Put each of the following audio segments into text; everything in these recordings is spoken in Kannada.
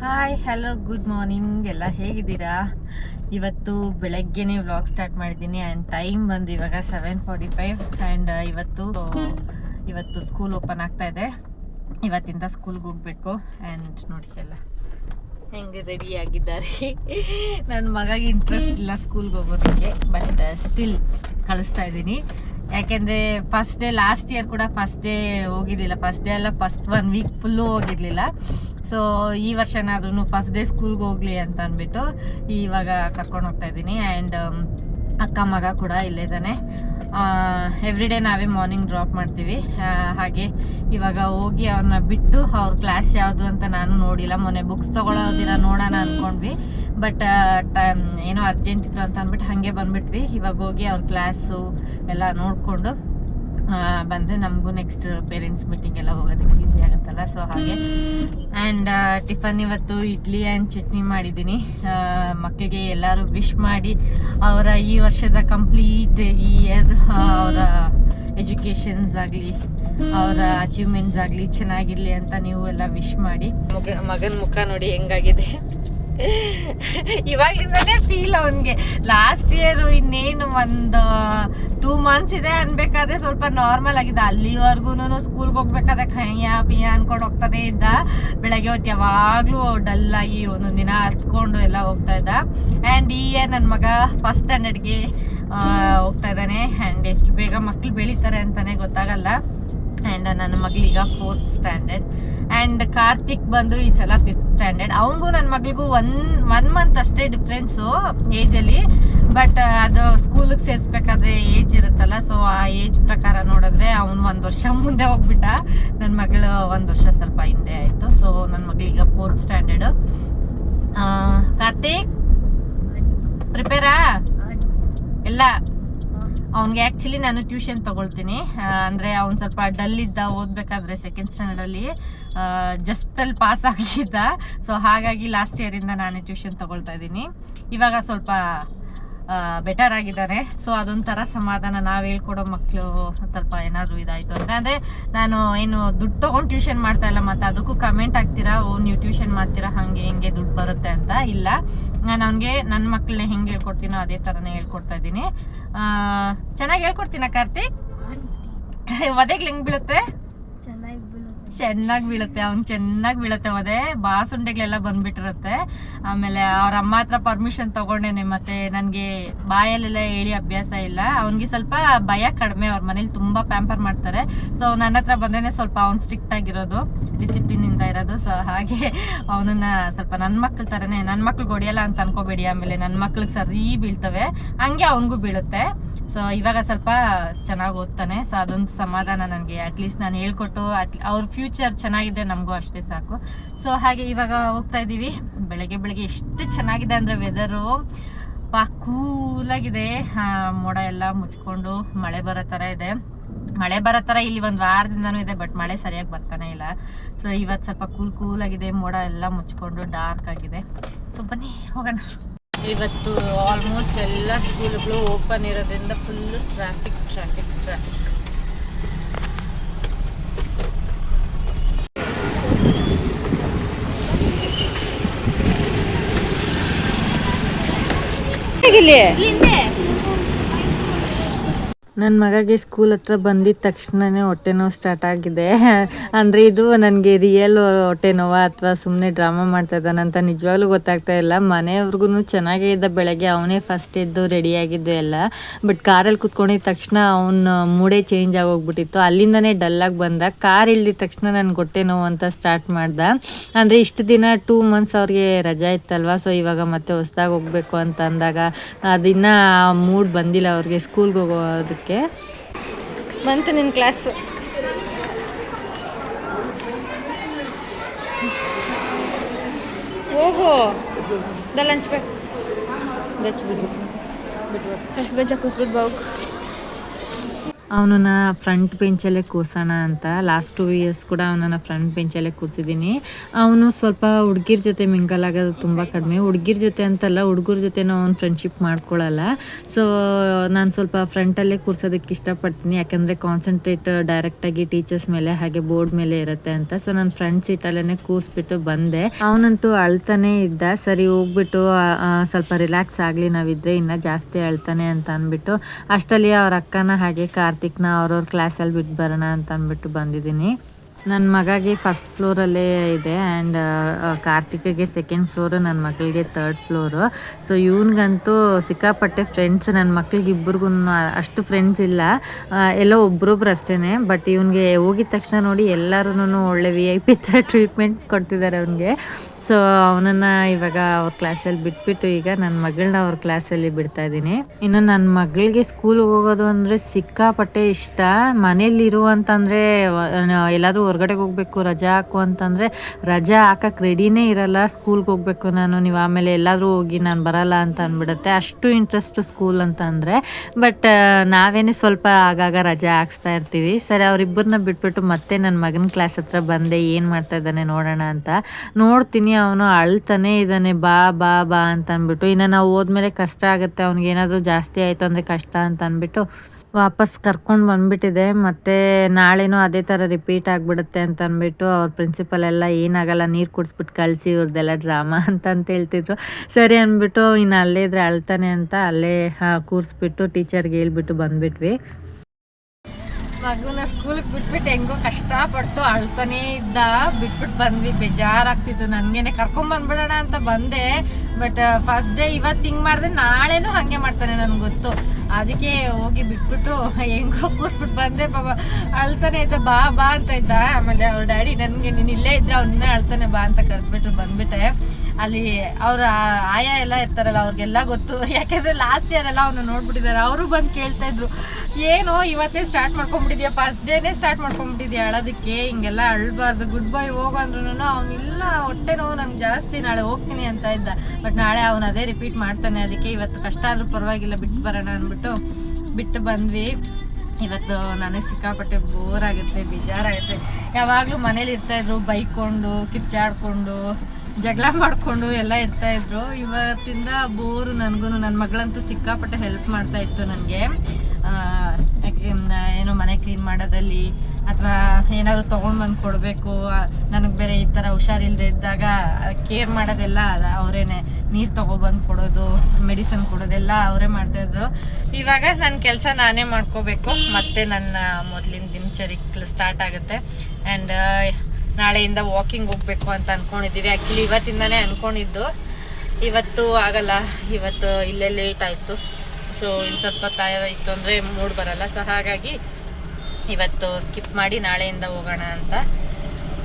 ಹಾಯ್ ಹಲೋ ಗುಡ್ ಮಾರ್ನಿಂಗ್ ಎಲ್ಲ ಹೇಗಿದ್ದೀರಾ? ಇವತ್ತು ಬೆಳಗ್ಗೆನೇ ವ್ಲಾಗ್ ಸ್ಟಾರ್ಟ್ ಮಾಡಿದ್ದೀನಿ ಆ್ಯಂಡ್ ಟೈಮ್ ಬಂದು ಇವಾಗ ಸೆವೆನ್ ಫಾರ್ಟಿ ಫೈವ್ ಆ್ಯಂಡ್ ಇವತ್ತು ಇವತ್ತು ಸ್ಕೂಲ್ ಓಪನ್ ಆಗ್ತಾ ಇದೆ. ಇವತ್ತಿಂದ ಸ್ಕೂಲ್ಗೆ ಹೋಗ್ಬೇಕು. ಆ್ಯಂಡ್ ನೋಡಿ ಎಲ್ಲ ಹೆಂಗೆ ರೆಡಿ ಆಗಿದ್ದಾರೆ. ನನ್ನ ಮಗಾಗಿ ಇಂಟ್ರೆಸ್ಟ್ ಇಲ್ಲ ಸ್ಕೂಲ್ಗೆ ಹೋಗೋದಕ್ಕೆ ಬಟ್ ಸ್ಟಿಲ್ ಕಳಿಸ್ತಾ ಇದ್ದೀನಿ. ಯಾಕೆಂದರೆ ಫಸ್ಟ್ ಡೇ ಲಾಸ್ಟ್ ಇಯರ್ ಕೂಡ ಫಸ್ಟ್ ಡೇ ಹೋಗಿರಲಿಲ್ಲ. ಫಸ್ಟ್ ಡೇ ಎಲ್ಲ ಫಸ್ಟ್ ಒನ್ ವೀಕ್ ಫುಲ್ಲು ಹೋಗಿರಲಿಲ್ಲ. ಸೊ ಈ ವರ್ಷ ಏನಾದ್ರೂ ಫಸ್ಟ್ ಡೇ ಸ್ಕೂಲ್ಗೆ ಹೋಗ್ಲಿ ಅಂತ ಅಂದ್ಬಿಟ್ಟು ಇವಾಗ ಕರ್ಕೊಂಡು ಹೋಗ್ತಾ ಇದ್ದೀನಿ. ಆ್ಯಂಡ್ ಅಕ್ಕ ಮಗ ಕೂಡ ಇಲ್ಲಿದ್ದಾನೆ ಎವ್ರಿ ಡೇ ನಾವೇ ಮಾರ್ನಿಂಗ್ ಡ್ರಾಪ್ ಮಾಡ್ತೀವಿ. ಹಾಗೆ ಇವಾಗ ಹೋಗಿ ಅವ್ರನ್ನ ಬಿಟ್ಟು ಅವ್ರ ಕ್ಲಾಸ್ ಯಾವುದು ಅಂತ ನಾನು ನೋಡಿಲ್ಲ. ಮೊನ್ನೆ ಬುಕ್ಸ್ ತೊಗೊಳ್ಳೋ ದಿನ ನೋಡೋಣ ಅಂದ್ಕೊಂಡ್ವಿ ಬಟ್ ಏನೋ ಅರ್ಜೆಂಟ್ ಇತ್ತು ಅಂತ ಅಂದ್ಬಿಟ್ಟು ಹಾಗೆ ಬಂದ್ಬಿಟ್ವಿ. ಇವಾಗ ಹೋಗಿ ಅವ್ರ ಕ್ಲಾಸು ಎಲ್ಲ ನೋಡಿಕೊಂಡು ಬಂದರೆ ನಮಗೂ ನೆಕ್ಸ್ಟ್ ಪೇರೆಂಟ್ಸ್ ಮೀಟಿಂಗ್ ಎಲ್ಲ ಹೋಗೋದಕ್ಕೆ ಈಸಿ ಆಗುತ್ತಲ್ಲ ಸೊ ಹಾಗೆ. ಆ್ಯಂಡ್ ಟಿಫನ್ ಇವತ್ತು ಇಡ್ಲಿ ಆ್ಯಂಡ್ ಚಟ್ನಿ ಮಾಡಿದ್ದೀನಿ. ಮಕ್ಕಳಿಗೆ ಎಲ್ಲರೂ ವಿಶ್ ಮಾಡಿ ಅವರ ಈ ವರ್ಷದ ಕಂಪ್ಲೀಟ್ ಇಯರ್ ಅವರ ಎಜುಕೇಷನ್ಸ್ ಆಗಲಿ, ಅವರ ಅಚೀವ್ಮೆಂಟ್ಸ್ ಆಗಲಿ ಚೆನ್ನಾಗಿರಲಿ ಅಂತ ನೀವು ಎಲ್ಲ ವಿಶ್ ಮಾಡಿ. ಮಗ, ಮಗನ ಮುಖ ನೋಡಿ ಹೆಂಗಾಗಿದೆ. ಇವಾಗ್ಲಿಂದನೇ ಫೀಲ್ ಅವನಿಗೆ. ಲಾಸ್ಟ್ ಇಯರ್ ಇನ್ನೇನು ಒಂದು ಟೂ ಮಂತ್ಸ್ ಇದೆ ಅನ್ಬೇಕಾದ್ರೆ ಸ್ವಲ್ಪ ನಾರ್ಮಲ್ ಆಗಿದೆ. ಅಲ್ಲಿವರೆಗೂ ಸ್ಕೂಲ್ಗೆ ಹೋಗ್ಬೇಕಾದ್ರೆ ಖಯ್ಯ ಪಿಯ ಅನ್ಕೊಂಡು ಹೋಗ್ತಾನೆ ಇದ್ದ. ಬೆಳಗ್ಗೆ ಹೊತ್ತು ಯಾವಾಗಲೂ ಡಲ್ ಆಗಿ ಒಂದೊಂದು ದಿನ ಹತ್ಕೊಂಡು ಎಲ್ಲ ಹೋಗ್ತಾ ಇದ್ದ. ಆ್ಯಂಡ್ ಈ ಇಯರ್ ನನ್ನ ಮಗ ಫಸ್ಟ್ ಸ್ಟ್ಯಾಂಡರ್ಡ್ಗೆ ಹೋಗ್ತಾ ಇದ್ದಾನೆ. ಆ್ಯಂಡ್ ಎಷ್ಟು ಬೇಗ ಮಕ್ಕಳು ಬೆಳೀತಾರೆ ಅಂತಾನೆ ಗೊತ್ತಾಗಲ್ಲ. ಆ್ಯಂಡ್ ನನ್ನ ಮಗಳೀಗ ಫೋರ್ತ್ ಸ್ಟ್ಯಾಂಡರ್ಡ್ ಆ್ಯಂಡ್ ಕಾರ್ತಿಕ್ ಬಂದು ಈ ಸಲ ಫಿಫ್ತ್ ಸ್ಟ್ಯಾಂಡರ್ಡ್ ಅವನಿಗೂ ನನ್ನ ಮಗಳಿಗೂ ಒನ್ ಒನ್ ಮಂತ್ ಅಷ್ಟೇ ಡಿಫ್ರೆನ್ಸು ಏಜಲ್ಲಿ ಬಟ್ ಅದು ಸ್ಕೂಲಿಗೆ ಸೇರಿಸ್ಬೇಕಾದ್ರೆ ಏಜ್ ಇರುತ್ತಲ್ಲ ಸೊ ಆ ಏಜ್ ಪ್ರಕಾರ ನೋಡಿದ್ರೆ ಅವನು ಒಂದು ವರ್ಷ ಮುಂದೆ ಹೋಗ್ಬಿಟ್ಟ. ನನ್ನ ಮಗಳು ಒಂದು ವರ್ಷ ಸ್ವಲ್ಪ ಹಿಂದೆ ಆಯಿತು. ಸೊ ನನ್ನ ಮಗಳೀಗ ಫೋರ್ತ್ ಸ್ಟ್ಯಾಂಡರ್ಡು ಕಾರ್ತಿಕ್ ಪ್ರಿಪೇರಾ ಎಲ್ಲ ಅವ್ನಿಗೆ ಆ್ಯಕ್ಚುಲಿ ನಾನು ಟ್ಯೂಷನ್ ತಗೊಳ್ತೀನಿ. ಅಂದರೆ ಅವ್ನು ಸ್ವಲ್ಪ ಡಲ್ ಇದ್ದ ಓದ್ಬೇಕಾದ್ರೆ ಸೆಕೆಂಡ್ ಸ್ಟ್ಯಾಂಡರ್ಡಲ್ಲಿ ಜಸ್ಟಲ್ಲಿ ಪಾಸ್ ಆಗಿದ್ದ. ಸೊ ಹಾಗಾಗಿ ಲಾಸ್ಟ್ ಇಯರಿಂದ ನಾನು ಟ್ಯೂಷನ್ ತಗೊಳ್ತಾ ಇದ್ದೀನಿ. ಇವಾಗ ಸ್ವಲ್ಪ ಬೆಟರ್ ಆಗಿದ್ದಾರೆ. ಸೊ ಅದೊಂಥರ ಸಮಾಧಾನ ನಾವು ಹೇಳ್ಕೊಡೋ ಮಕ್ಕಳು ಸ್ವಲ್ಪ ಏನಾದರೂ ಇದಾಯಿತು ಅಂದರೆ ಅಂದ್ರೆ ನಾನು ಏನು ದುಡ್ಡು ತೊಗೊಂಡು ಟ್ಯೂಷನ್ ಮಾಡ್ತಾ ಇಲ್ಲ ಮತ್ತೆ ಅದಕ್ಕೂ ಕಮೆಂಟ್ ಹಾಕ್ತೀರಾ? ಓ ನೀವು ಟ್ಯೂಷನ್ ಮಾಡ್ತೀರಾ? ಹಾಗೆ ಹಿಂಗೆ ದುಡ್ಡು ಬರುತ್ತೆ ಅಂತ ಇಲ್ಲ. ನಾನು ಅವ್ನಿಗೆ ನನ್ನ ಮಕ್ಕಳನ್ನ ಹೆಂಗೆ ಹೇಳ್ಕೊಡ್ತೀನೋ ಅದೇ ಥರನೇ ಹೇಳ್ಕೊಡ್ತಾ ಇದ್ದೀನಿ. ಚೆನ್ನಾಗಿ ಹೇಳ್ಕೊಡ್ತೀನ ಕಾರ್ತಿಕ್? ಒದೆಗೆ ಹೆಂಗೆ ಬೀಳುತ್ತೆ? ಚೆನ್ನಾಗಿ ಬೀಳುತ್ತೆ, ಅವ್ನ್ ಚೆನ್ನಾಗಿ ಬೀಳುತ್ತೆ ಅದೇ ಬಾಸುಂಡೆಗಳೆಲ್ಲ ಬಂದ್ಬಿಟ್ಟಿರುತ್ತೆ. ಆಮೇಲೆ ಅವ್ರ ಅಮ್ಮ ಹತ್ರ ಪರ್ಮಿಷನ್ ತಗೊಂಡೇನೆ ಮತ್ತೆ ನನಗೆ ಬಾಯಲ್ಲೆಲ್ಲ ಹೇಳಿ ಅಭ್ಯಾಸ ಇಲ್ಲ. ಅವನಿಗೆ ಸ್ವಲ್ಪ ಭಯ ಕಡಿಮೆ, ಅವ್ರ ಮನೇಲಿ ತುಂಬಾ ಪ್ಯಾಂಪರ್ ಮಾಡ್ತಾರೆ. ಸೊ ನನ್ನ ಹತ್ರ ಬಂದ್ರೆ ಸ್ವಲ್ಪ ಅವ್ನು ಸ್ಟ್ರಿಕ್ಟ್ ಆಗಿರೋದು ಡಿಸಿಪ್ಲಿನ್ ಇಂದ ಇರೋದು. ಸೊ ಹಾಗೆ ಅವನನ್ನ ಸ್ವಲ್ಪ ನನ್ನ ಮಕ್ಳ ಥರನೇ ನನ್ನ ಮಕ್ಳಿಗೆ ಹೊಡಿಯಲ್ಲ ಅಂತ ಅನ್ಕೋಬೇಡಿ. ಆಮೇಲೆ ನನ್ನ ಮಕ್ಳಿಗೆ ಸರಿ ಬೀಳ್ತವೆ. ಹಂಗೆ ಅವನಿಗೂ ಬೀಳುತ್ತೆ. ಸೊ ಇವಾಗ ಸ್ವಲ್ಪ ಚೆನ್ನಾಗಿ ಓದ್ತಾನೆ. ಸೊ ಅದೊಂದು ಸಮಾಧಾನ ನನಗೆ. ಅಟ್ಲೀಸ್ಟ್ ನಾನು ಹೇಳ್ಕೊಟ್ಟು ಅಟ್ ಅವ್ರ ಫ್ಯೂಚರ್ ಚೆನ್ನಾಗಿದೆ ನಮಗೂ ಅಷ್ಟೇ ಸಾಕು. ಸೊ ಹಾಗೆ ಇವಾಗ ಹೋಗ್ತಾ ಇದ್ದೀವಿ ಬೆಳಗ್ಗೆ ಬೆಳಗ್ಗೆ ಎಷ್ಟು ಚೆನ್ನಾಗಿದೆ ಅಂದರೆ ವೆದರು ಪಾ ಕೂಲಾಗಿದೆ ಮೋಡ ಎಲ್ಲ ಮುಚ್ಕೊಂಡು ಮಳೆ ಬರೋ ಥರ ಇದೆ. ಮಳೆ ಬರೋ ಥರ ಇಲ್ಲಿ ಒಂದು ವಾರದಿಂದನೂ ಇದೆ ಬಟ್ ಮಳೆ ಸರಿಯಾಗಿ ಬರ್ತಾನೆ ಇಲ್ಲ. ಸೊ ಇವತ್ತು ಸ್ವಲ್ಪ ಕೂಲ್ ಕೂಲಾಗಿದೆ ಮೋಡ ಎಲ್ಲ ಮುಚ್ಕೊಂಡು ಡಾರ್ಕ್ ಆಗಿದೆ. ಸೊ ಬನ್ನಿ, ಹೋಗೋಣ. ಇವತ್ತು ಆಲ್ಮೋಸ್ಟ್ ಎಲ್ಲ ಸ್ಕೂಲ್ಗಳು ಓಪನ್ ಇರೋದ್ರಿಂದ ಫುಲ್ ಟ್ರಾಫಿಕ್ ಟ್ರಾಫಿಕ್ ಟ್ರಾಫಿಕ್ ಹೇಗಿಲ್ಲಿ? ನನ್ನ ಮಗಗೆ ಸ್ಕೂಲ್ ಹತ್ರ ಬಂದಿದ ತಕ್ಷಣನೇ ಹೊಟ್ಟೆ ನೋವು ಸ್ಟಾರ್ಟ್ ಆಗಿದೆ. ಅಂದರೆ ಇದು ನನಗೆ ರಿಯಲ್ ಹೊಟ್ಟೆ ನೋವಾ ಅಥವಾ ಸುಮ್ಮನೆ ಡ್ರಾಮಾ ಮಾಡ್ತಾ ಇದ್ದಾನಂತ ನಿಜವಾಗ್ಲೂ ಗೊತ್ತಾಗ್ತಾ ಇಲ್ಲ. ಮನೆಯವ್ರಿಗೂ ಚೆನ್ನಾಗೇ ಇದ್ದ ಬೆಳಗ್ಗೆ, ಅವನೇ ಫಸ್ಟ್ ಎದ್ದು ರೆಡಿಯಾಗಿದ್ದು ಎಲ್ಲ. ಬಟ್ ಕಾರಲ್ಲಿ ಕುತ್ಕೊಂಡಿದ್ದ ತಕ್ಷಣ ಅವನ ಮೂಡೇ ಚೇಂಜ್ ಆಗೋಗ್ಬಿಟ್ಟಿತ್ತು. ಅಲ್ಲಿಂದನೇ ಡಲ್ಲಾಗಿ ಬಂದ. ಕಾರ್ ಇಳ್ದಿದ ತಕ್ಷಣ ನನಗೆ ಹೊಟ್ಟೆ ನೋವು ಅಂತ ಸ್ಟಾರ್ಟ್ ಮಾಡ್ದ. ಅಂದರೆ ಇಷ್ಟು ದಿನ ಟೂ ಮಂತ್ಸ್ ಅವ್ರಿಗೆ ರಜಾ ಇತ್ತಲ್ವಾ ಸೊ ಇವಾಗ ಮತ್ತೆ ಹೊಸ್ದಾಗಿ ಹೋಗಬೇಕು ಅಂತ ಅಂದಾಗ ಅದಿನ್ನ ಮೂಡ್ ಬಂದಿಲ್ಲ ಅವ್ರಿಗೆ ಸ್ಕೂಲ್ಗೆ ಹೋಗೋದಕ್ಕೆ. ಬಂತು ನಿನ್ನ ಕ್ಲಾಸು ಹೋಗು. Lunch bag. ಲಂಚ್ ಬೆಂಚ ಕೂತ್ಬಿಟ್ಟು ಅವನನ್ನ ಫ್ರಂಟ್ ಬೆಂಚಲ್ಲೇ ಕೂರ್ಸೋಣ ಅಂತ. ಲಾಸ್ಟ್ ಟು ಇಯರ್ಸ್ ಕೂಡ ಅವನನ್ನ ಫ್ರಂಟ್ ಬೆಂಚಲ್ಲೇ ಕೂರ್ಸಿದ್ದೀನಿ. ಅವನು ಸ್ವಲ್ಪ ಹುಡುಗಿರ ಜೊತೆ ಮಿಂಗಲ್ ಆಗೋದು ತುಂಬ ಕಡಿಮೆ. ಹುಡುಗಿರ ಜೊತೆ ಅಂತಲ್ಲ, ಹುಡುಗರ ಜೊತೆನೂ ಅವ್ನು ಫ್ರೆಂಡ್ಶಿಪ್ ಮಾಡ್ಕೊಳ್ಳಲ್ಲ ಸೊ ನಾನು ಸ್ವಲ್ಪ ಫ್ರಂಟಲ್ಲೇ ಕೂರ್ಸೋದಕ್ಕೆ ಇಷ್ಟಪಡ್ತೀನಿ. ಯಾಕಂದರೆ ಕಾನ್ಸಂಟ್ರೇಟ್ ಡೈರೆಕ್ಟಾಗಿ ಟೀಚರ್ಸ್ ಮೇಲೆ, ಹಾಗೆ ಬೋರ್ಡ್ ಮೇಲೆ ಇರುತ್ತೆ ಅಂತ. ಸೊ ನಾನು ಫ್ರಂಟ್ ಸೀಟಲ್ಲೇ ಕೂರಿಸ್ಬಿಟ್ಟು ಬಂದೆ. ಅವನಂತೂ ಅಳ್ತಾನೆ ಇದ್ದ. ಸರಿ, ಹೋಗ್ಬಿಟ್ಟು ಸ್ವಲ್ಪ ರಿಲ್ಯಾಕ್ಸ್ ಆಗಲಿ, ನಾವಿದ್ರೆ ಇನ್ನೂ ಜಾಸ್ತಿ ಅಳ್ತಾನೆ ಅಂತ ಅಂದ್ಬಿಟ್ಟು ಅಷ್ಟಲ್ಲಿ ಅವ್ರ ಅಕ್ಕನ ಹಾಗೆ ಕಾರ್ತಿಕ್ನ ಅವ್ರವ್ರ ಕ್ಲಾಸಲ್ಲಿ ಬಿಟ್ಟು ಬರೋಣ ಅಂತ ಅಂದ್ಬಿಟ್ಟು ಬಂದಿದ್ದೀನಿ. ನನ್ನ ಮಗಗೆ ಫಸ್ಟ್ ಫ್ಲೋರಲ್ಲೇ ಇದೆ ಆ್ಯಂಡ್ ಕಾರ್ತಿಕ್ಗೆ ಸೆಕೆಂಡ್ ಫ್ಲೋರು ನನ್ನ ಮಗಳಿಗೆ ತರ್ಡ್ ಫ್ಲೋರು ಸೊ ಇವನಿಗಂತೂ ಸಿಕ್ಕಾಪಟ್ಟೆ ಫ್ರೆಂಡ್ಸ್ ನನ್ನ ಮಕ್ಕಳಿಗೆ ಇಬ್ಬರಿಗೂ ಅಷ್ಟು ಫ್ರೆಂಡ್ಸ್ ಇಲ್ಲ. ಎಲ್ಲೋ ಒಬ್ರೊಬ್ರು ಅಷ್ಟೇ ಬಟ್ ಇವನಿಗೆ ಹೋಗಿದ ತಕ್ಷಣ ನೋಡಿ ಎಲ್ಲರೂ ಒಳ್ಳೆ ವಿ ಐ ಪಿ ಥರ ಟ್ರೀಟ್ಮೆಂಟ್ ಕೊಡ್ತಿದ್ದಾರೆ ಅವನಿಗೆ. ಸೊ ಅವನನ್ನು ಇವಾಗ ಅವ್ರ ಕ್ಲಾಸಲ್ಲಿ ಬಿಟ್ಬಿಟ್ಟು ಈಗ ನನ್ನ ಮಗಳನ್ನ ಅವ್ರ ಕ್ಲಾಸಲ್ಲಿ ಬಿಡ್ತಾ ಇದ್ದೀನಿ. ಇನ್ನು ನನ್ನ ಮಗಳಿಗೆ ಸ್ಕೂಲ್ ಹೋಗೋದು ಅಂದರೆ ಸಿಕ್ಕಾಪಟ್ಟೆ ಇಷ್ಟ. ಮನೇಲಿ ಇರು ಅಂತಂದರೆ ಎಲ್ಲಾದರೂ ಹೊರ್ಗಡೆ ಹೋಗ್ಬೇಕು, ರಜಾ ಹಾಕು ಅಂತಂದರೆ ರಜಾ ಹಾಕಕ್ಕೆ ರೆಡಿನೇ ಇರಲ್ಲ. ಸ್ಕೂಲ್ಗೆ ಹೋಗ್ಬೇಕು ನಾನು, ನೀವು ಆಮೇಲೆ ಎಲ್ಲಾದರೂ ಹೋಗಿ ನಾನು ಬರಲ್ಲ ಅಂತ ಅಂದ್ಬಿಡುತ್ತೆ ಅಷ್ಟು ಇಂಟ್ರೆಸ್ಟು ಸ್ಕೂಲ್ ಅಂತಂದರೆ. ಬಟ್ ನಾವೇನೇ ಸ್ವಲ್ಪ ಆಗಾಗ ರಜಾ ಹಾಕ್ಸ್ತಾ ಇರ್ತೀವಿ. ಸರಿ ಅವರಿಬ್ಬರನ್ನ ಬಿಟ್ಬಿಟ್ಟು ಮತ್ತೆ ನನ್ನ ಮಗನ ಕ್ಲಾಸ್ ಹತ್ರ ಬಂದೆ, ಏನು ಮಾಡ್ತಾ ಇದ್ದಾನೆ ನೋಡೋಣ ಅಂತ ನೋಡ್ತೀನಿ. ಅವನು ಅಳ್ತಾನೆ ಇದ್ದಾನೆ, ಬಾ ಬಾ ಬಾ ಅಂತ ಅಂದ್ಬಿಟ್ಟು ಇನ್ನು ನಾವು ಹೋದ್ಮೇಲೆ ಕಷ್ಟ ಆಗುತ್ತೆ, ಅವ್ನಿಗೆ ಏನಾದರೂ ಜಾಸ್ತಿ ಆಯಿತು ಅಂದರೆ ಕಷ್ಟ ಅಂತ ಅಂದ್ಬಿಟ್ಟು ವಾಪಸ್ ಕರ್ಕೊಂಡು ಬಂದ್ಬಿಟ್ಟಿದೆ. ಮತ್ತು ನಾಳೆನೂ ಅದೇ ಥರ ರಿಪೀಟ್ ಆಗಿಬಿಡುತ್ತೆ ಅಂತ ಅಂದ್ಬಿಟ್ಟು ಅವ್ರ ಪ್ರಿನ್ಸಿಪಲ್ ಎಲ್ಲ ಏನಾಗಲ್ಲ, ನೀರು ಕುಡಿಸ್ಬಿಟ್ಟು ಕಳಿಸಿ ಇವ್ರದ್ದೆಲ್ಲ ಡ್ರಾಮಾ ಅಂತ ಅಂತ ಹೇಳ್ತಿದ್ರು. ಸರಿ ಅಂದ್ಬಿಟ್ಟು ಇನ್ನು ಅಲ್ಲೇ ಇದ್ರೆ ಅಳ್ತಾನೆ ಅಂತ ಅಲ್ಲೇ ಕೂರಿಸ್ಬಿಟ್ಟು ಟೀಚರ್ಗೆ ಹೇಳ್ಬಿಟ್ಟು ಬಂದ್ಬಿಟ್ವಿ. ಮಗುನ ಸ್ಕೂಲಿಗೆ ಬಿಟ್ಬಿಟ್ಟು ಹೆಂಗೋ ಕಷ್ಟಪಟ್ಟು ಅಳ್ತಾನೆ ಇದ್ದ. ಬಿಟ್ಬಿಟ್ಟು ಬಂದ್ವಿ, ಬೇಜಾರಾಗ್ತಿತ್ತು. ನನಗೇನೆ ಕರ್ಕೊಂಡ್ ಬಂದ್ಬಿಡೋಣ ಅಂತ ಬಂದೆ. ಬಟ್ ಫಸ್ಟ್ ಡೇ ಇವತ್ತು ಹಿಂಗೆ ಮಾಡಿದ್ರೆ ನಾಳೆನೂ ಹಾಗೆ ಮಾಡ್ತಾನೆ ನನ್ಗೆ ಗೊತ್ತು. ಅದಕ್ಕೆ ಹೋಗಿ ಬಿಟ್ಬಿಟ್ಟು ಹೆಂಗೋ ಕೂರ್ಸ್ಬಿಟ್ಟು ಬಂದೆ. ಬಾಬಾ ಅಳ್ತಾನೆ ಇದ್ದ, ಬಾ ಬಾ ಅಂತ ಇದ್ದ. ಆಮೇಲೆ ಅವ್ರ ಡ್ಯಾಡಿ ನನಗೆ ನೀನು ಇಲ್ಲೇ ಇದ್ರೆ ಅವ್ನೇ ಅಳ್ತಾನೆ ಬಾ ಅಂತ ಕರೆದ್ಬಿಟ್ರು, ಬಂದ್ಬಿಟ್ಟೆ. ಅಲ್ಲಿ ಅವ್ರ ಆಯಾ ಎಲ್ಲ ಇರ್ತಾರಲ್ಲ, ಅವ್ರಿಗೆಲ್ಲ ಗೊತ್ತು. ಯಾಕೆಂದ್ರೆ ಲಾಸ್ಟ್ ಇಯರ್ ಎಲ್ಲ ಅವ್ನು ನೋಡ್ಬಿಟ್ಟಿದ್ದಾರೆ ಅವರು ಬಂದು ಕೇಳ್ತಾ ಇದ್ರು, ಏನು ಇವತ್ತೇ ಸ್ಟಾರ್ಟ್ ಮಾಡ್ಕೊಂಡ್ಬಿಟ್ಟಿದ್ಯಾ? ಫಸ್ಟ್ ಡೇನೇ ಸ್ಟಾರ್ಟ್ ಮಾಡ್ಕೊಂಡ್ಬಿಟ್ಟಿದ್ಯಾ ಅಳೋದಕ್ಕೆ? ಹಿಂಗೆಲ್ಲ ಅಳ್ಬಾರ್ದು. ಗುಡ್ ಬೈ ಹೋಗು ಅಂದ್ರೂ ಅವ್ನು, ಇಲ್ಲ, ಹೊಟ್ಟೆ ನೋವು ನಂಗೆ ಜಾಸ್ತಿ ನಾಳೆ ಹೋಗ್ತೀನಿ ಅಂತ ಇದ್ದ. ಬಟ್ ನಾಳೆ ಅವನು ಅದೇ ರಿಪೀಟ್ ಮಾಡ್ತಾನೆ. ಅದಕ್ಕೆ ಇವತ್ತು ಕಷ್ಟ ಆದರೂ ಪರವಾಗಿಲ್ಲ, ಬಿಟ್ಟು ಬರೋಣ ಅಂದ್ಬಿಟ್ಟು ಬಿಟ್ಟು ಬಂದ್ವಿ. ಇವತ್ತು ನನಗೆ ಸಿಕ್ಕಾಪಟ್ಟೆ ಬೋರ್ ಆಗುತ್ತೆ, ಬೇಜಾರಾಗುತ್ತೆ. ಯಾವಾಗಲೂ ಮನೇಲಿ ಇರ್ತಾಯಿದ್ರು ಬೈಕೊಂಡು ಕಿಚ್ಚಾಡ್ಕೊಂಡು ಜಗಳ ಮಾಡಿಕೊಂಡು ಎಲ್ಲ ಇರ್ತಾ ಇದ್ರು. ಇವತ್ತಿಂದ ಬೋರು ನನಗೂ ನನ್ನ ಮಗಳಂತೂ ಸಿಕ್ಕಾಪಟ್ಟೆ ಹೆಲ್ಪ್ ಮಾಡ್ತಾ ಇತ್ತು ನನಗೆ. ಏನು ಮನೆ ಕ್ಲೀನ್ ಮಾಡೋದಲ್ಲಿ ಅಥವಾ ಏನಾದ್ರು ತೊಗೊಂಡು ಬಂದು ಕೊಡಬೇಕು. ನನಗೆ ಬೇರೆ ಈ ಥರ ಹುಷಾರಿಲ್ಲದೆ ಇದ್ದಾಗ ಕೇರ್ ಮಾಡೋದೆಲ್ಲ ಅವರೇನೆ ನೀರು ತೊಗೊಬಂದು ಕೊಡೋದು ಮೆಡಿಸನ್ ಕೊಡೋದೆಲ್ಲ ಅವರೇ ಮಾಡ್ತಾಯಿದ್ರು ಇವಾಗ ನನ್ನ ಕೆಲಸ ನಾನೇ ಮಾಡ್ಕೋಬೇಕು. ಮತ್ತೆ ನನ್ನ ಮೊದಲಿನ ದಿನಚರಿ ಸ್ಟಾರ್ಟ್ ಆಗುತ್ತೆ. ಆ್ಯಂಡ್ ನಾಳೆಯಿಂದ ವಾಕಿಂಗ್ ಹೋಗ್ಬೇಕು ಅಂತ ಅಂದ್ಕೊಂಡಿದ್ದೀವಿ ಆ್ಯಕ್ಚುಲಿ ಇವತ್ತಿಂದನೇ ಅಂದ್ಕೊಂಡಿದ್ದು ಇವತ್ತು ಆಗಲ್ಲ. ಇವತ್ತು ಇಲ್ಲೇ ಲೇಟ್ ಆಯಿತು. ಸೊ ಇನ್ನು ಸ್ವಲ್ಪ ಕಾಯ ಇತ್ತು ಅಂದರೆ ಮೂಡ್ ಬರಲ್ಲ. ಸೊ ಹಾಗಾಗಿ ಇವತ್ತು ಸ್ಕಿಪ್ ಮಾಡಿ ನಾಳೆಯಿಂದ ಹೋಗೋಣ ಅಂತ.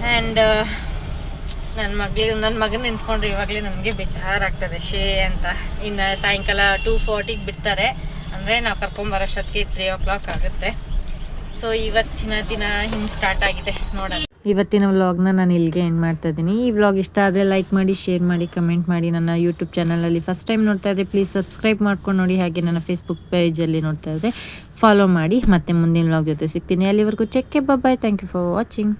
ಆ್ಯಂಡ್ ನನ್ನ ಮಗಳಿಗೆ ನನ್ನ ಮಗನ ನೆನ್ಸ್ಕೊಂಡ್ರೆ ಇವಾಗಲೇ ನನಗೆ ಬೇಜಾರಾಗ್ತದೆ. ಶೇ ಅಂತ. ಇನ್ನು ಸಾಯಂಕಾಲ ಟೂ ಫೋರ್ಟಿಗೆ ಬಿಡ್ತಾರೆ. ಅಂದರೆ ನಾವು ಕರ್ಕೊಂಬರೋಷ್ಟೊತ್ತಿಗೆ ತ್ರೀ ಓ ಕ್ಲಾಕ್ ಆಗುತ್ತೆ. ಸೊ ಇವತ್ತಿನ ದಿನ ಹಿಂಗೆ ಸ್ಟಾರ್ಟ್ ಆಗಿದೆ ನೋಡೋಣ. ಇವತ್ತಿನ ವ್ಲಾಗ್ನ ನಾನು ಇಲ್ಲಿಗೆ ಎಂಡ್ ಮಾಡ್ತಾ ಇದ್ದೀನಿ. ಈ ವ್ಲಾಗ್ ಇಷ್ಟ ಆದರೆ ಲೈಕ್ ಮಾಡಿ ಶೇರ್ ಮಾಡಿ ಕಮೆಂಟ್ ಮಾಡಿ ನನ್ನ ಯೂಟ್ಯೂಬ್ ಚಾನಲಲ್ಲಿ ಫಸ್ಟ್ ಟೈಮ್ ನೋಡ್ತಾ ಇದ್ದರೆ ಪ್ಲೀಸ್ ಸಬ್ಸ್ಕ್ರೈಬ್ ಮಾಡ್ಕೊಂಡು ನೋಡಿ. ಹಾಗೆ ನನ್ನ ಫೇಸ್ಬುಕ್ ಪೇಜಲ್ಲಿ ನೋಡ್ತಾ ಇದ್ದರೆ ಫಾಲೋ ಮಾಡಿ ಮತ್ತೆ ಮುಂದಿನ ವ್ಲಾಗ್ ಜೊತೆ ಸಿಗ್ತೀನಿ. ಅಲ್ಲಿವರೆಗೂ ಚೆಕ್ಕೆ bye thank you for watching